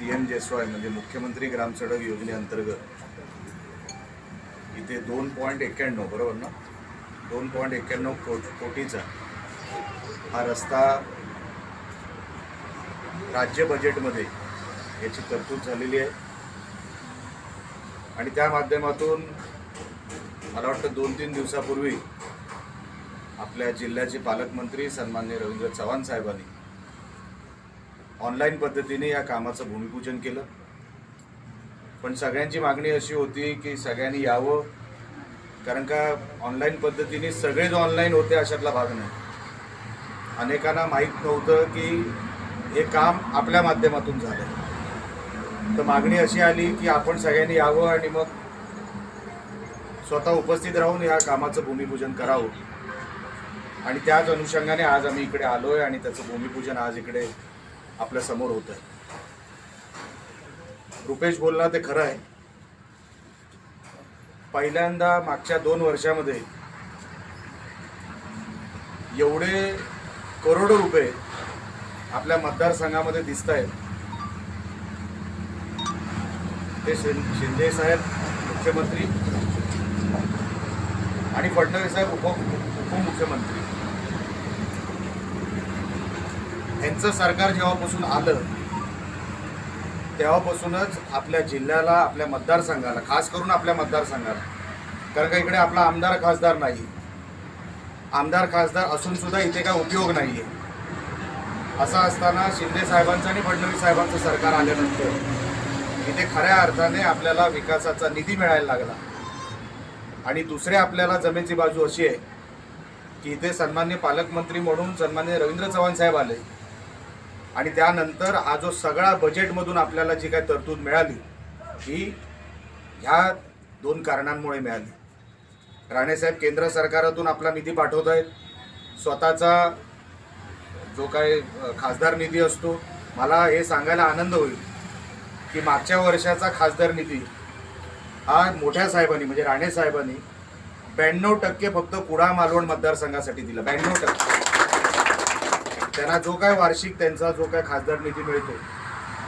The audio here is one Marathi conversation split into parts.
सी एम जेसवाय म्हणजे मुख्यमंत्री ग्रामसडक योजनेअंतर्गत इथे दोन पॉईंट एक्क्याण्णव बरोबर ना? दोन पॉईंट एक्क्याण्णव को कोटीचा हा रस्ता राज्य बजेटमध्ये याची तरतूद झालेली आहे. आणि त्या माध्यमातून मला वाटतं दोन तीन दिवसापूर्वी आपल्या जिल्ह्याचे पालकमंत्री सन्मान्य रवींद्र चव्हाण साहेबांनी ऑनलाईन पद्धतीने या कामाचं भूमिपूजन केलं. पण सगळ्यांची मागणी अशी होती की सगळ्यांनी यावं कारण का ऑनलाईन पद्धतीने सगळेच ऑनलाईन होते अशातला भाग नाही. अनेकांना माहीत नव्हतं की हे काम आपल्या माध्यमातून झालं तर मागणी अशी आली की आपण सगळ्यांनी यावं आणि मग स्वतः उपस्थित राहून या कामाचं भूमिपूजन करावं. आणि त्याच अनुषंगाने आज आम्ही इकडे आलो आहे आणि त्याचं भूमिपूजन आज इकडे आपल्यासमोर होत आहे रुपेश बोलणं ते खरं आहे. पहिल्यांदा मागच्या दोन वर्षामध्ये एवढे करोडो रुपये आपल्या मतदारसंघामध्ये दिसत आहेत ते शिंदे साहेब मुख्यमंत्री आणि फडणवीस साहेब उप उपमुख्यमंत्री. यांचं सरकार जेव्हापासून आलं तेव्हापासूनच आपल्या जिल्ह्याला आपल्या मतदारसंघाला खास करून आपल्या मतदारसंघाला कारण का इकडे आपला आमदार खासदार नाही. आमदार खासदार असूनसुद्धा इथे काय उपयोग नाही आहे असं असताना शिंदे साहेबांचं आणि फडणवीस साहेबांचं सरकार आल्यानंतर इथे खऱ्या अर्थाने आपल्याला विकासाचा निधी मिळायला लागला. आणि दुसरे आपल्याला जमेची बाजू अशी आहे की इथे सन्मान्य पालकमंत्री म्हणून सन्मान्य रवींद्र चव्हाण साहेब आले. आणि त्यानंतर हा जो सगळा बजेटमधून आपल्याला जी काय तरतूद मिळाली ही ह्या दोन कारणांमुळे मिळाली. राणेसाहेब केंद्र सरकारातून आपला निधी पाठवत आहेत स्वतःचा जो काय खासदार निधी असतो. मला हे सांगायला आनंद होईल की मागच्या वर्षाचा खासदार निधी हा मोठ्या साहेबांनी म्हणजे राणे साहेबांनी ब्याण्णव टक्के फक्त कुडा मालवण मतदारसंघासाठी दिला. ब्याण्णव टक्के. त्यांना जो काय वार्षिक त्यांचा जो काय खासदार निधी मिळतो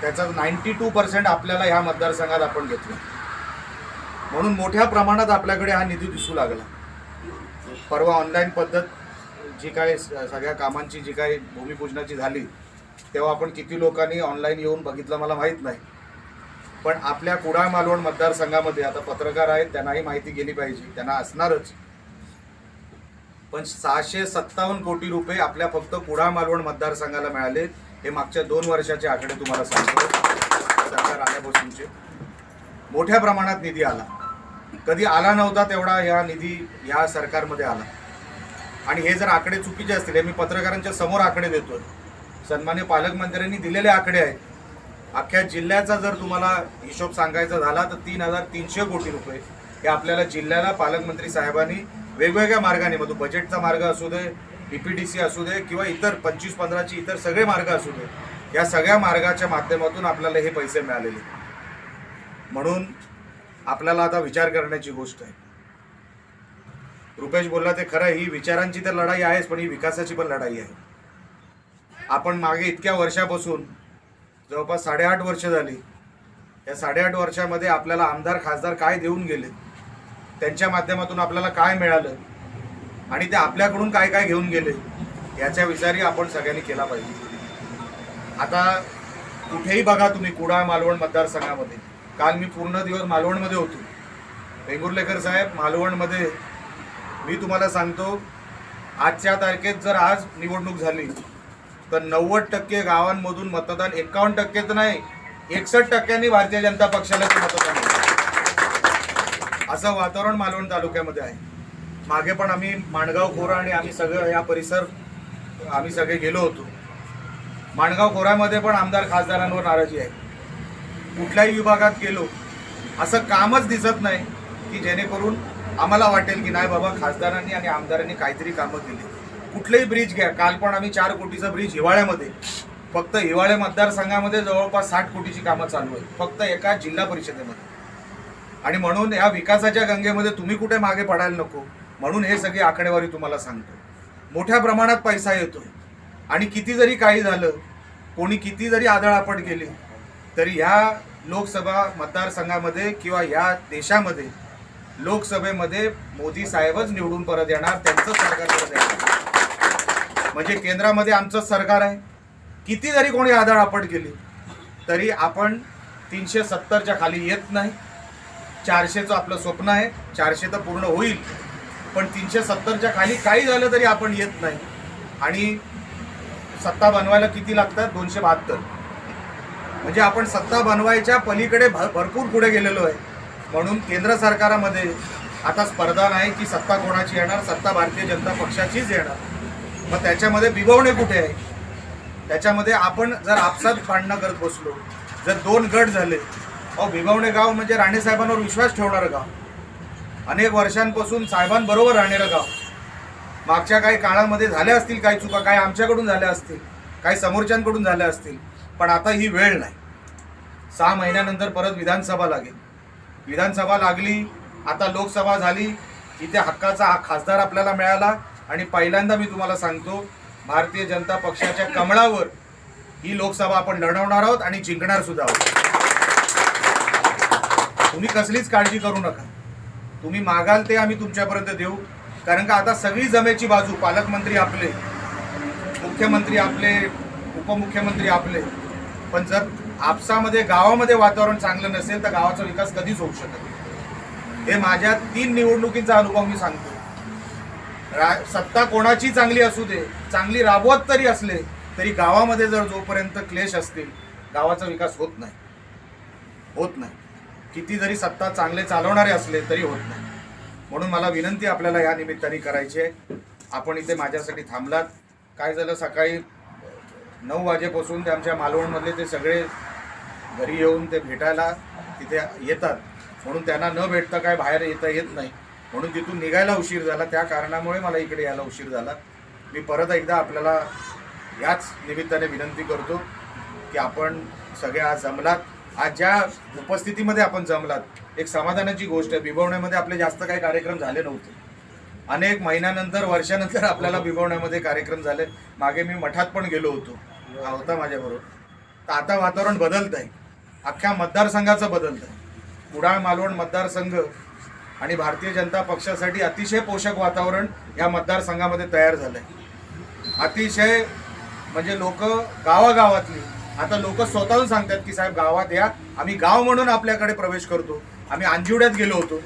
त्याचा नाईन्टी टू पर्सेंट आपल्याला ह्या मतदारसंघात आपण घेतला. म्हणून मोठ्या प्रमाणात आपल्याकडे हा निधी दिसू लागला. परवा ऑनलाईन पद्धत जी काय स- सगळ्या कामांची जी काय भूमिपूजनाची झाली तेव्हा आपण किती लोकांनी ऑनलाईन येऊन बघितलं मला माहीत नाही. पण आपल्या कुडाळ मालवण मतदारसंघामध्ये आता पत्रकार आहेत त्यांनाही माहिती गेली पाहिजे त्यांना असणारच. पण सहाशे सत्तावन्न कोटी रुपये आपल्या फक्त कुडाळ मालवण मतदारसंघाला मिळाले. हे मागच्या दोन वर्षाचे आकडे तुम्हाला सांगतो. सरकार आल्यापासूनचे. मोठ्या प्रमाणात निधी आला. कधी आला नव्हता तेवढा ह्या निधी ह्या सरकारमध्ये आला. आणि हे जर आकडे चुकीचे असतील हे मी पत्रकारांच्या समोर आकडे देतो सन्मान्य पालकमंत्र्यांनी दिलेले आकडे आहेत. अख्ख्या जिल्ह्याचा जर तुम्हाला हिशोब सांगायचा झाला तर तीन हजार तीनशे कोटी रुपये हे आपल्याला जिल्ह्याला पालकमंत्री साहेबांनी वेगवेगळ्या मार्गाने मग तो बजेटचा मार्ग असू दे पीपीडीसी असू दे किंवा इतर पंचवीस पंधराची इतर सगळे मार्ग असू दे या सगळ्या मार्गाच्या माध्यमातून आपल्याला हे पैसे मिळालेले म्हणून आपल्याला आता विचार करण्याची गोष्ट आहे. रुपेश बोलला ते खरं ही विचारांची तर लढाई आहेच पण ही विकासाची पण लढाई आहे. आपण मागे इतक्या वर्षापासून जवळपास साडेआठ वर्ष झाली. या साडेआठ वर्षामध्ये आपल्याला आमदार खासदार काय देऊन गेले त्यांच्या माध्यमातून आपल्याला काय मिळालं? आणि ते आपल्याकडून काय काय घेऊन गेले? याच्या विचारही आपण सगळ्यांनी केला पाहिजे. आता कुठेही बघा तुम्ही कुडाळ मालवण मतदारसंघामध्ये. काल मी पूर्ण दिवस मालवणमध्ये होतो. वेंगुर्लेकर साहेब मालवणमध्ये. मी तुम्हाला सांगतो आजच्या तारखेत जर आज निवडणूक झाली तर नव्वद टक्के गावांमधून मतदान एकावन्न टक्के तर नाही एकसष्ट टक्क्यांनी भारतीय जनता पक्षाला मतदान होतं. असं वातावरण मालवण तालुक्यामध्ये आहे. मागे पण आम्ही माणगाव खोरा आणि आम्ही सगळं या परिसर आम्ही सगळे गेलो होतो. माणगाव खोऱ्यामध्ये पण आमदार खासदारांवर नाराजी आहे. कुठल्याही विभागात गेलो असं कामच दिसत नाही की जेणेकरून आम्हाला वाटेल की नाही बाबा खासदारांनी आणि आमदारांनी काहीतरी कामं केली. कुठलेही ब्रिज घ्या. काल पण आम्ही चार कोटीचा ब्रिज हिवाळ्यामध्ये फक्त हिवाळे मतदारसंघामध्ये जवळपास साठ कोटीची कामं चालू आहेत. फक्त एका जिल्हा परिषदेमध्ये. आणि म्हणून या विकासाच्या गंगेमध्ये तुम्ही कुठे मागे पडायला नको. म्हणून हे सगळी आकडेवारी तुम्हाला सांगतो मोठ्या प्रमाणात पैसा येतोय. आणि किती जरी काही झालं कोणी किती जरी आदळापट केली तरी ह्या लोकसभा मतदारसंघामध्ये किंवा या देशामध्ये लोकसभेमध्ये मोदी साहेबच निवडून परत येणार त्यांचं सरकार परत येणार. म्हणजे केंद्रामध्ये आमचंच सरकार आहे. किती जरी कोणी आदळापट केली तरी आपण तीनशे सत्तरच्या खाली येत नाही. चारशेचं आपलं स्वप्न आहे. चारशे तर पूर्ण होईल. पण तीनशे सत्तरच्या खाली काही झालं तरी आपण येत नाही. आणि सत्ता बनवायला किती लागतात दोनशे बहात्तर. म्हणजे आपण सत्ता बनवायच्या पलीकडे भ भरपूर पुढे गेलेलो आहे. म्हणून केंद्र सरकारामध्ये आता स्पर्धा नाही की सत्ता कोणाची येणार? सत्ता भारतीय जनता पक्षाचीच येणार. मग त्याच्यामध्ये बिबवणे कुठे आहे? त्याच्यामध्ये आपण जर आपसात भांडणं करत बसलो जर दोन गट झाले अहो भिगवणे गाव म्हणजे राणे साहेबांवर विश्वास ठेवणारं गाव. अनेक वर्षांपासून साहेबांबरोबर राहणारं गाव. मागच्या काही काळामध्ये झाल्या असतील काही चुका काही आमच्याकडून झाल्या असतील काही समोरच्यांकडून झाल्या असतील पण आता ही वेळ नाही. सहा महिन्यानंतर परत विधानसभा लागेल. विधानसभा लागली आता लोकसभा झाली इथे हक्काचा हा खासदार आपल्याला मिळाला आणि पहिल्यांदा मी तुम्हाला सांगतो भारतीय जनता पक्षाच्या कमळावर ही लोकसभा आपण लढवणार आहोत आणि जिंकणार सुद्धा आहोत. तुम्ही कसलीच काळजी करू नका. तुम्ही मागाल ते आम्ही तुमच्यापर्यंत देऊ. कारण का आता सगळी जमेची बाजू पालकमंत्री आपले मुख्यमंत्री आपले उपमुख्यमंत्री आपले. पण जर आपसामध्ये गावामध्ये वातावरण चांगलं नसेल तर गावाचा विकास कधीच होऊ शकत नाही. हे माझ्या तीन निवडणुकींचा अनुभव मी सांगतो. रा सत्ता कोणाची चांगली असू दे चांगली राबवत तरी असले तरी गावामध्ये जर जोपर्यंत क्लेश असतील गावाचा विकास होत नाही. होत नाही. किती जरी सत्ता चांगले चालवणारे असले तरी होत नाही. म्हणून मला विनंती आपल्याला या निमित्ताने करायची आहे. आपण इथे माझ्यासाठी थांबलात. काय झालं? सकाळी नऊ वाजेपासून ते आमच्या मालवणमधले ते सगळे घरी येऊन ते भेटायला तिथे येतात. म्हणून त्यांना न भेटता काय बाहेर येता येत नाही. म्हणून तिथून निघायला उशीर झाला. त्या कारणामुळे मला इकडे यायला उशीर झाला. मी परत एकदा आपल्याला याच निमित्ताने विनंती करतो की आपण सगळे आज जमलात. आज ज्या उपस्थितीमध्ये आपण जमलात एक समाधानाची गोष्ट आहे. बिबवण्यामध्ये आपले जास्त काही कार्यक्रम झाले नव्हते. अनेक महिन्यानंतर वर्षानंतर आपल्याला बिबवण्यामध्ये कार्यक्रम झाले. मागे मी मठात पण गेलो होतो. हा होता माझ्याबरोबर. तर आता वातावरण बदलत आहे अख्ख्या मतदारसंघाचं बदलत आहे कुडाळ मालवण मतदारसंघ आणि भारतीय जनता पक्षासाठी अतिशय पोषक वातावरण या मतदारसंघामध्ये तयार झालं आहे अतिशय म्हणजे लोक गावागावातली आता लोक स्वतःहून सांगतात की साहेब गावात या. आम्ही गाव म्हणून आपल्याकडे प्रवेश करतो. आम्ही अंजिवड्यात गेलो होतो.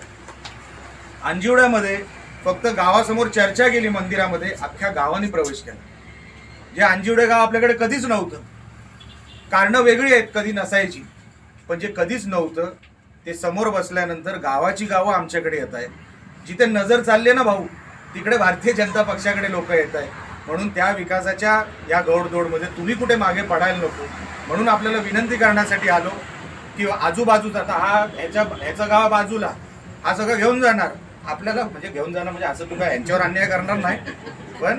अंजिवड्यामध्ये फक्त गावासमोर चर्चा केली मंदिरामध्ये अख्ख्या गावाने प्रवेश केला. जे अंजिवडे गाव आपल्याकडे कधीच नव्हतं. कारणं वेगळी आहेत कधी नसायची. पण जे कधीच नव्हतं ते समोर बसल्यानंतर गावाची गावं आमच्याकडे येत आहेत. जिथे नजर चालली आहे ना भाऊ तिकडे भारतीय जनता पक्षाकडे लोक येत आहेत. म्हणून त्या विकासाच्या या गौडदौडमध्ये तुम्ही कुठे मागे पडायला नको. म्हणून आपल्याला विनंती करण्यासाठी आलो की आजूबाजूचा आता हा ह्याच्या ह्याचं गाव बाजूला हा सगळं घेऊन जाणार. आपल्याला म्हणजे घेऊन जाणार म्हणजे असं तू काय यांच्यावर अन्याय करणार नाही. पण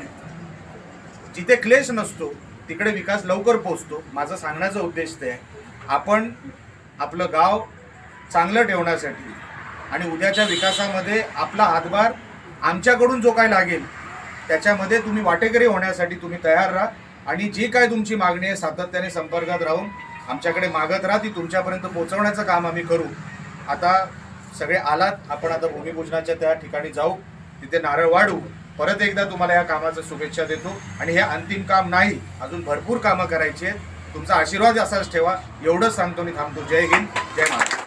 जिथे क्लेश नसतो तिकडे विकास लवकर पोचतो माझा सांगण्याचा उद्देश ते आहे. आपण आपलं गाव चांगलं ठेवण्यासाठी आणि उद्याच्या विकासामध्ये आपला हातभार आमच्याकडून जो काय लागेल त्याच्यामध्ये तुम्ही वाटेकरी होण्यासाठी तुम्ही तयार राहा. आणि जी काय तुमची मागणी आहे सातत्याने संपर्कात राहून आमच्याकडे मागत राहा. ती तुमच्यापर्यंत पोहोचवण्याचं काम आम्ही करू. आता सगळे आलात. आपण आता भूमिपूजनाच्या त्या ठिकाणी जाऊ. तिथे नारळ वाढू. परत एकदा तुम्हाला या कामाचं शुभेच्छा देतो. आणि हे अंतिम काम नाही. अजून भरपूर कामं करायची आहेत. तुमचा आशीर्वाद असाच ठेवा. एवढंच सांगतो मी थांबतो. जय हिंद. जय महाराष्ट्र